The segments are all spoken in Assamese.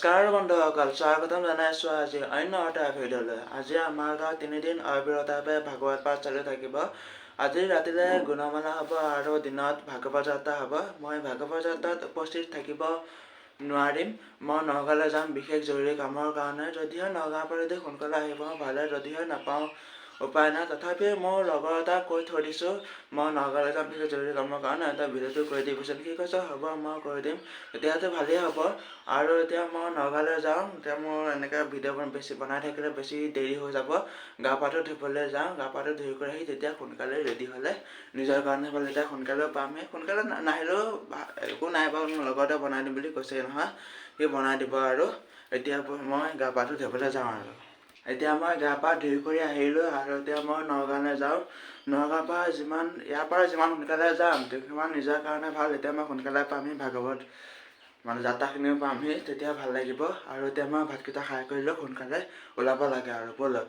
নমস্কাৰ বন্ধুসকল স্বাগতম জনাইছোঁ আজি অন্য এটা ভিডিঅ'লৈ। আজি আমাৰ গাঁৱত তিনিদিন অবিৰতভাৱে ভাগৱত পাঠ চলি থাকিব। আজি ৰাতিলে গুণমালা হ'ব আৰু দিনত ভাগৱত যাত্ৰা হ'ব। মই ভাগৱত যাত্ৰাত উপস্থিত থাকিব নোৱাৰিম। মই নগাঁৱলৈ যাম বিশেষ জৰুৰী কামৰ কাৰণে। যদিহে নগাঁৱৰ পৰা যদি সোনকালে আহি পাওঁ ভালে। যদিহে নাপাওঁ উপায় নাই তথাপিও মোৰ লগৰ এটাক কৈ থৈ দিছোঁ মই নগাঁৱলৈ যাম বিশেষ জৰুৰী কামৰ কাৰণে এটা ভিডিঅ'টো কৰি দিবিচোন সি কৈছে হ'ব মই কৰি দিম তেতিয়াতো ভালেই হ'ব আৰু এতিয়া মই নগাঁৱলৈ যাওঁ এতিয়া মোৰ এনেকৈ ভিডিঅ' বেছি বনাই থাকিলে বেছি দেৰি হৈ যাব গা পাটো ধুবলৈ যাওঁ গা পাটো ধুই কৰি আহি তেতিয়া সোনকালে ৰেডি হ'লে নিজৰ কাৰণে বোলে এতিয়া সোনকালেও পামহে সোনকালে নাহিলেও একো নাই বাৰু মোৰ লগতে বনাই দিম বুলি কৈছে নহয় সি বনাই দিব আৰু এতিয়া মই গা পাটো ধুবলৈ যাওঁ আৰু এতিয়া মই গা পা ধুই কৰি আহিলোঁ আৰু এতিয়া মই নগাঁৱলৈ যাওঁ। নগাঁৱৰ পৰা যিমান ইয়াৰ পৰা যিমান সোনকালে যাম সিমান নিজৰ কাৰণে ভাল এতিয়া মই সোনকালে পামহি ভাগৱত মানে যাত্ৰাখিনিও পামহি তেতিয়া ভাল লাগিব। আৰু এতিয়া মই ভাতকেইটা খাই কৰি লৈ সোনকালে ওলাব লাগে আৰু ব'লক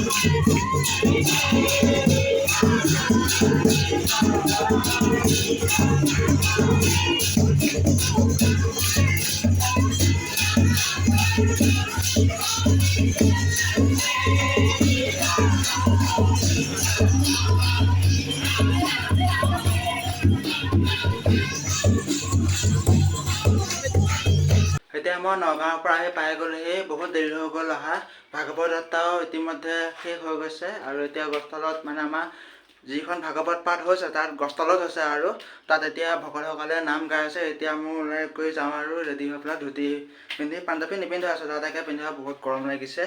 এতিয়া মই নগাঁৱৰ পৰা আহি পাই গ'লোহি বহুত দেৰি হৈ গ'ল অহা ভাগৱত যাত্ৰাও ইতিমধ্যে শেষ হৈ গৈছে আৰু এতিয়া গছতলত মানে আমাৰ যিখন ভাগৱত পাঠ হৈছে তাত গছতলত হৈছে আৰু তাত এতিয়া ভকতসকলে নাম গাই আছে এতিয়া মই ওলাই কৰি যাওঁ আৰু ৰেডি হৈ পেলাই ধুতি পিন্ধি পাঞ্জাবী নিপিন্ধো আছোঁ তাতে পিন্ধা বহুত গৰম লাগিছে।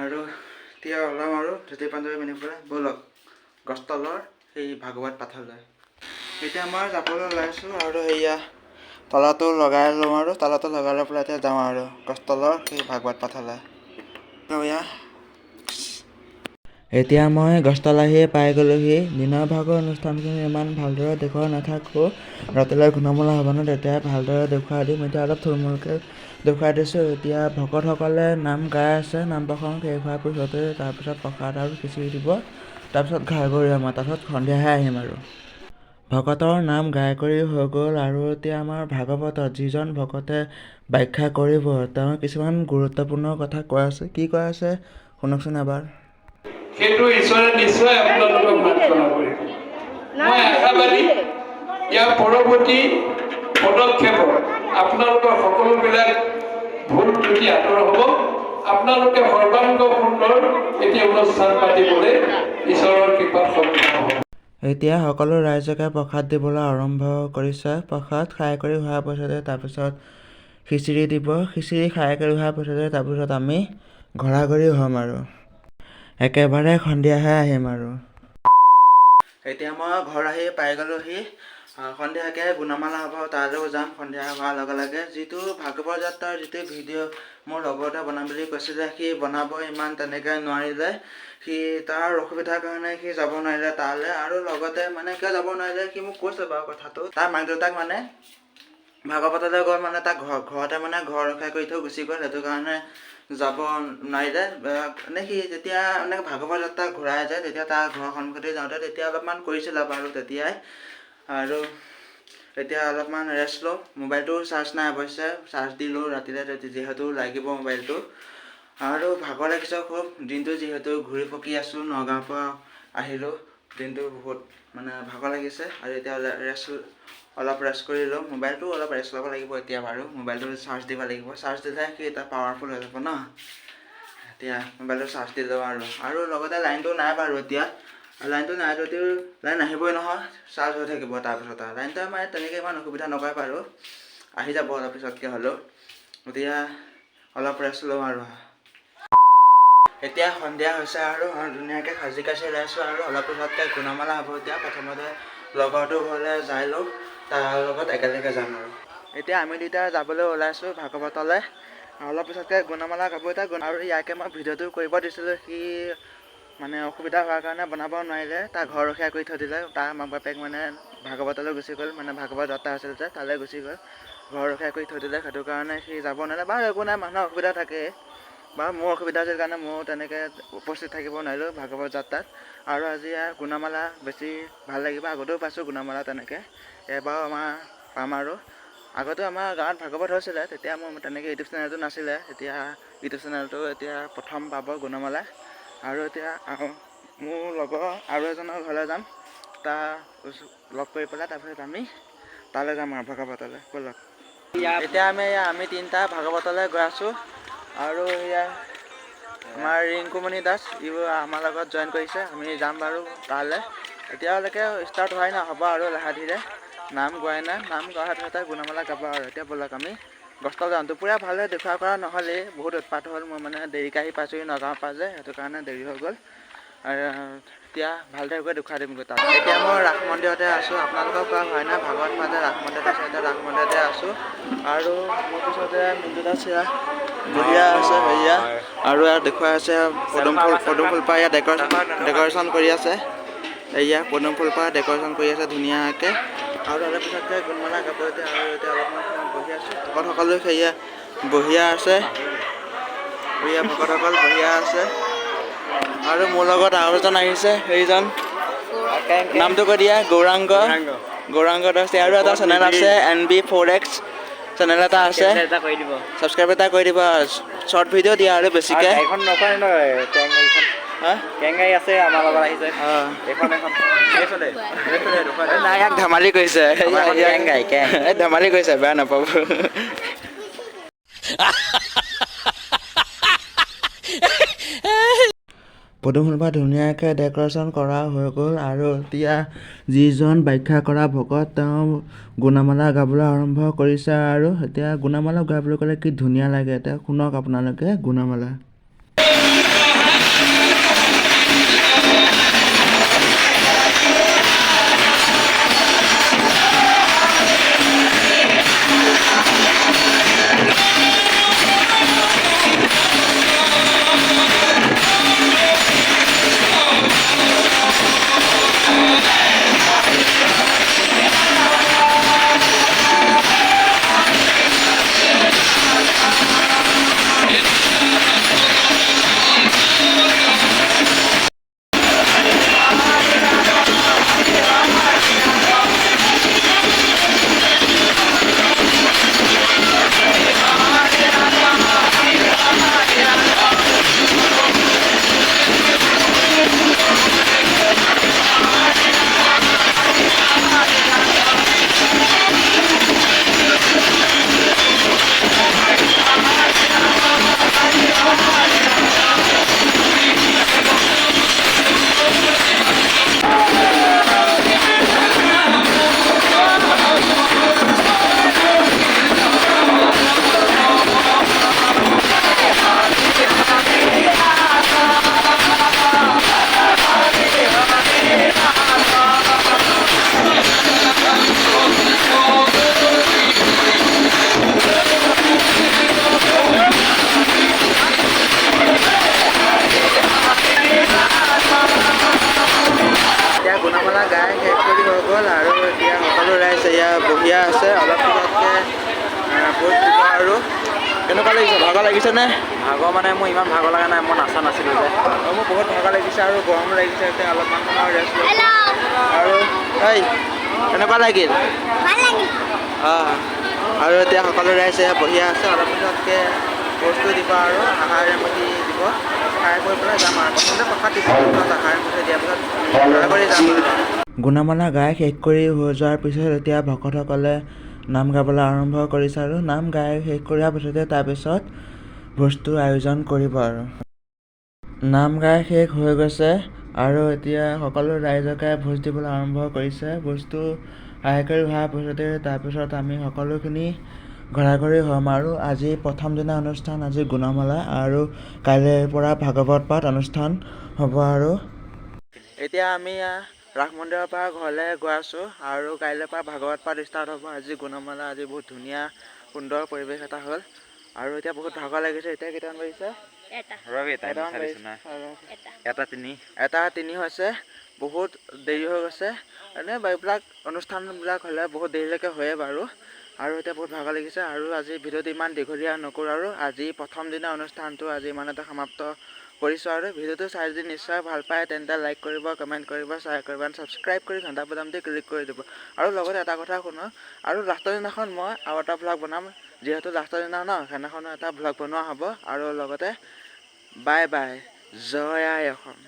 আৰু এতিয়া ওলাম আৰু ধুতি পাঞ্জাবী পিন্ধি পেলাই ব'লক গছতলৰ সেই ভাগৱত পাঠলৈ এতিয়া মই যাবলৈ ওলাইছোঁ আৰু এয়া তলাটো লগাই লওঁ আৰু তলাটো লগাই লৈ পেলাই এতিয়া যাওঁ আৰু গছতলৰ সেই ভাগৱত পাঠলৈ। এয়া এতিয়া মই গছতল আহি পাই গ'লোহি দিনৰ ভাগৰ অনুষ্ঠানখিনি ইমান ভালদৰে দেখুওৱা নাথাকোঁ। ৰাতিলৈ ঘূণামলা হ'ব ন তেতিয়া ভালদৰে দেখুৱাই দিম। এতিয়া অলপ থুলমূলকৈ দেখুৱাই দিছোঁ। এতিয়া ভকতসকলে নাম গাই আছে নাম প্ৰসংগ শেষ হোৱাৰ পিছতে তাৰপিছত প্ৰসাদ আৰু খিচিৰি দিব। তাৰপিছত ঘাই কৰি আমাৰ তাৰপিছত সন্ধিয়াহে আহিম আৰু। ভকতৰ নাম গাই কৰি হৈ গ'ল আৰু এতিয়া আমাৰ ভাগৱতত যিজন ভকতে ব্যাখ্যা কৰিব তেওঁ কিছুমান গুৰুত্বপূৰ্ণ কথা কৈ আছে। কি কৈ আছে? শুনকচোন এবাৰ। সেইটো ঈশ্বৰে নিশ্চয় আপোনালোকক মাৰ্জনা কৰিব মই আশাবাদী ইয়াৰ পৰৱৰ্তী পদক্ষেপত আপোনালোকৰ সকলোবিলাক ভুল ত্ৰুটি আঁতৰ হ'ব। আপোনালোকে সৰ্বাংগ সুন্দৰ এটি অনুষ্ঠান পাতিবলৈ ঈশ্বৰৰ কৃপাত সক্ষম হ'ব। এতিয়া সকলো ৰাইজকে প্ৰসাদ দিবলৈ আৰম্ভ কৰিছে। প্ৰসাদ খাই কৰি হোৱাৰ পাছতে তাৰপিছত খিচিৰি দিব। খিচিৰি খাই কৰি হোৱাৰ পাছতে তাৰপিছত আমি ঘৰা ঘৰি হ'ম আৰু। একেবাৰে সন্ধিয়াহে আহিম আৰু। এতিয়া মই ঘৰ আহি পাই গ'লোহি। সন্ধিয়াকৈ গুণমালা হ'ব তালৈও যাম। সন্ধিয়া হোৱাৰ লগে লগে যিটো ভাগৱত যাত্ৰাৰ যিটো ভিডিঅ' মোৰ লগৰতে বনাম বুলি কৈছিলে সি বনাব ইমান তেনেকৈ নোৱাৰিলে। সি তাৰ অসুবিধাৰ কাৰণে সি যাব নোৱাৰিলে তালৈ আৰু লগতে মানে কিয় যাব নোৱাৰিলে সি মোক কৈছে বাৰু কথাটো। তাৰ মাক দেউতাক মানে ভাগৱতলৈ গ'ল মানে তাক ঘৰ ঘৰতে মানে ঘৰ ৰক্ষা কৰি থৈ গুচি গ'ল। সেইটো কাৰণে যাব নোৱাৰিলে মানে সি যেতিয়া মানে ভাগৱত যাত্ৰা ঘূৰাই যায় তেতিয়া তাৰ ঘৰৰ সন্মুখতে যাওঁতে তেতিয়া অলপমান কৰিছিলে বাৰু তেতিয়াই। আৰু এতিয়া অলপমান ৰেষ্ট লওঁ মোবাইলটো চাৰ্জ নাই অৱশ্যে চাৰ্জ দিলোঁ ৰাতিলৈ যিহেতু লাগিব মোবাইলটো আৰু ভাগৰ লাগিছে খুব দিনটো যিহেতু ঘূৰি পকি আছোঁ নগাঁৱৰ পৰা আহিলোঁ দিনটো বহুত মানে ভাগৰ লাগিছে। আৰু এতিয়া ৰেষ্ট অলপ ৰেষ্ট কৰি লওঁ। মোবাইলটো অলপ ৰেষ্ট ল'ব লাগিব এতিয়া বাৰু। মোবাইলটো চাৰ্জ দিব লাগিব। চাৰ্জ দিলে সি এটা পাৱাৰফুল হৈ যাব ন? এতিয়া মোবাইলটো চাৰ্জ দি লওঁ আৰু। আৰু লগতে লাইনটো নাই বাৰু এতিয়া। লাইনটো নাই যদিও লাইন আহিবই নহয় চাৰ্জ হৈ থাকিব তাৰপিছত আৰু। লাইনটো আমাৰ তেনেকৈ ইমান অসুবিধা নকৰে বাৰু। আহি যাব অলপ পিছতকৈ হ'লেও। এতিয়া অলপ ৰেষ্ট লওঁ আৰু। এতিয়া সন্ধিয়া হৈছে আৰু। ধুনীয়াকৈ সাজি কাচি ওলাইছোঁ আৰু। অলপ পিছতকৈ গুণমালা হ'ব এতিয়া। প্ৰথমতে লগৰটো ঘৰলৈ যাই লওঁ তাৰ লগত একেলগে যাম আৰু। এতিয়া আমি দুটা যাবলৈ ওলাইছোঁ ভাগৱতলৈ। অলপ পিছতকৈ গুণমালা এতিয়া গুণ- আৰু ইয়াকে মই ভিডিঅ'টো কৰিব দিছিলোঁ সি মানে অসুবিধা হোৱাৰ কাৰণে বনাব নোৱাৰিলে। তাৰ ঘৰ ৰখীয়া কৰি থৈ দিলে। তাৰ মাক বাপেক মানে ভাগৱতলৈ গুচি গ'ল। মানে ভাগৱত যাত্ৰা আছিল যে তালৈ গুচি গ'ল। ঘৰ ৰখীয়া কৰি থৈ দিলে। সেইটো কাৰণে সি যাব নোৱাৰিলে। বাৰু একো নাই মানুহৰ অসুবিধা থাকেই। বাৰু মোৰ অসুবিধা আছিল কাৰণে ময়ো তেনেকৈ উপস্থিত থাকিব নোৱাৰিলোঁ ভাগৱত যাত্ৰাত। আৰু আজি গুণমালা বেছি ভাল লাগিব আগতেও পাইছোঁ গুণমালা তেনেকৈ। এবাৰো আমাৰ পাম আৰু। আগতেও আমাৰ গাঁৱত ভাগৱত হৈছিলে তেতিয়া মোৰ তেনেকৈ ইউটিউব চেনেলটো নাছিলে। এতিয়া ইউটিউব চেনেলটো এতিয়া প্ৰথম পাব গুণমালা। আৰু এতিয়া মোৰ লগৰ আৰু এজনৰ ঘৰলৈ যাম। তাৰ লগ কৰি পেলাই তাৰপিছত আমি তালৈ যাম আৰু ভাগৱতলৈ। ব'লক। এতিয়া আমি আমি তিনিটা ভাগৱতলৈ গৈ আছোঁ। আৰু এয়া, আমাৰ ৰিংকুমণি দাস, ইও আমাৰ লগত জইন কৰিছে। আমি যাম বাৰু তালৈ। এতিয়ালৈকে ষ্টাৰ্ট হোৱাই নাই, হ'ব আৰু লাহে ধীৰে। নাম গোৱাই নাই, নাম গোৱাৰ পিছতে গুণমালা গাব আৰু। এতিয়া ব'লক আমি গছতল যাওঁ। দুপৰীয়া ভালদৰে দেখুওৱা কৰা নহ'লেই, বহুত উৎপাত হ'ল। মই মানে দেৰিকৈ আহি পাইছোঁহি, নগাঁৱৰ পৰা যে, সেইটো কাৰণে দেৰি হৈ গ'ল। আৰু এতিয়া ভালদৰে গৈ দেখুৱাই দিমগৈ তাত এতিয়া মই ৰাস মন্দিৰতে আছোঁ। আপোনালোকক কোৱা হয় নাই, ভাগৱত পাতে ৰাস মন্দিৰত আছে, এতিয়া ৰাস মন্দিৰতে আছোঁ। আৰু মোৰ পিছতে মিন্দু দাস বঢ়িয়া আছে হেৰিয়া আৰু ইয়াত দেখুৱাই আছে পদুম ফুল পদুম ফুল ইয়াত ডেক'ৰেশ্যন ডেক'ৰেশ্যন কৰি আছে। এয়া পদুম ফুল পৰা ডেক'ৰেশ্যন কৰি আছে ধুনীয়াকৈ। আৰু অলপ পিছতকৈ গুণমালা গাব এতিয়া আৰু এতিয়া অলপমান বহি আছোঁ। ভকতসকলো সেয়া বহিয়া আছে। এয়া ভকতসকল বহিয়া আছে। আৰু মোৰ লগত আৰু এজন আহিছে সেইজন। নামটো কৈ দিয়া গৌৰাংগ। গৌৰাংগ। দাস আৰু এটা চেনেল আছে N B for X channel এটা আছে। এটা কৰি দিব। ছাবস্ক্ৰাইব এটা কৰি দিবা। শ্বৰ্ট ভিডিঅ' দিয়া আৰু বেছিকৈ এইখন নকয় ন টেং গাড়ীখন হা? টেং গাড়ী আছে আমাৰ লগত আহিছে অঁ। এইখন এখন এইফালে নাই ইয়াক ধেমালি কৰিছে। আমাৰ এখন কেং গাই, কেং। এই ধেমালি কৰিছে বেয়া নাপাব। পদুমফুলপাত ধুনীয়াকৈ ডেক'ৰেশ্যন কৰা হৈ গ'ল আৰু এতিয়া যিজন ব্যাখ্যা কৰা ভকত তেওঁ গুণামালা গাবলৈ আৰম্ভ কৰিছে আৰু এতিয়া গুণামালা গাবলৈ ক'লে কি ধুনীয়া লাগে? এতিয়া শুনক আপোনালোকে গুণামালা। কৰি হৈ গ'ল আৰু এতিয়া সকলো ৰাইজ এয়া বহিয়া আছে অলপ পিছতকৈ দিব আৰু। কেনেকুৱা লাগিছে? ভাগৰ লাগিছেনে ভাগৰ মানে মোৰ ইমান ভাগৰ লগা নাই মই নাচা নাছিলোঁ যে। আৰু মোৰ বহুত ভাগৰ লাগিছে আৰু গৰম লাগিছে এতিয়া অলপমান সময় ৰেষ্ট লৈছোঁ আৰু এই কেনেকুৱা লাগিল? অঁ আৰু এতিয়া সকলো ৰাইজ এয়া বহিয়া আছে অলপ পিছতকৈ বস্তু দিব আৰু আহাৰ এমুঠি দিব। খাই কৰি পেলাই যাম আৰু। প্ৰথমতে প্ৰসাদ দিব আহাৰ এমুঠি দিয়াৰ পিছত কৰি যাম গুণামালা গাই শেষ কৰি হৈ যোৱাৰ পিছত এতিয়া ভকতসকলে নাম গাবলৈ আৰম্ভ কৰিছে আৰু নাম গাই শেষ কৰাৰ পিছতে তাৰপিছত ভোজটোৰ আয়োজন কৰিব আৰু। নাম গাই শেষ হৈ গৈছে আৰু এতিয়া সকলো ৰাইজকে ভোজ দিবলৈ আৰম্ভ কৰিছে। ভোজটো আয় কৰি হোৱাৰ পিছতে তাৰপিছত আমি সকলোখিনি ঘৰা ঘৰি হ'ম আৰু আজি প্ৰথম দিনা অনুষ্ঠান আজি গুণমালা আৰু কাইলৈৰ পৰা ভাগৱত পাঠ অনুষ্ঠান হ'ব আৰু। এতিয়া আমি ৰাস মন্দিৰৰ পৰা ঘৰলৈ গৈ আছোঁ আৰু কাইলৈৰ পৰা ভাগৱত পাঠ ষ্টাৰ্ট হ'ব। আজি গুণমালা আজি বহুত ধুনীয়া সুন্দৰ পৰিৱেশ এটা হ'ল। আৰু এতিয়া বহুত ভাগৰ লাগিছে। এতিয়া কেইটামান বাজিছে? এটা। এটা এটা। তিনি। এটা তিনি হৈছে। বহুত দেৰি হৈ গৈছে। এনেই এইবিলাক অনুষ্ঠানবিলাক হ'লে বহুত দেৰিলৈকে হয়ে বাৰু। আৰু এতিয়া বহুত ভাগৰ লাগিছে। আৰু আজি ভিডিঅ'টো ইমান দীঘলীয়া নকৰোঁ আৰু। আজি প্ৰথম দিনা অনুষ্ঠানটো। আজি ইমানতে সমাপ্ত কৰিছোঁ আৰু ভিডিঅ'টো চাই যদি নিশ্চয় ভালো পায়, তেন্তে লাইক কৰিব কমেণ্ট কৰিব শ্বেয়াৰ কৰিব ছাবস্ক্ৰাইব কৰি ঘণ্টা বজামটো ক্লিক কৰি দিব। আৰু লগতে এটা কথা শুনো, আৰু লাষ্টৰ দিনাখন মই আৰু এটা ভ্লগ বনাম, যিহেতু লাষ্টৰ দিনা ন, সেইদিনাখনো এটা ভ্লগ বনোৱা হ'ব, আৰু লগতে বাই বাই জয় আই অসম।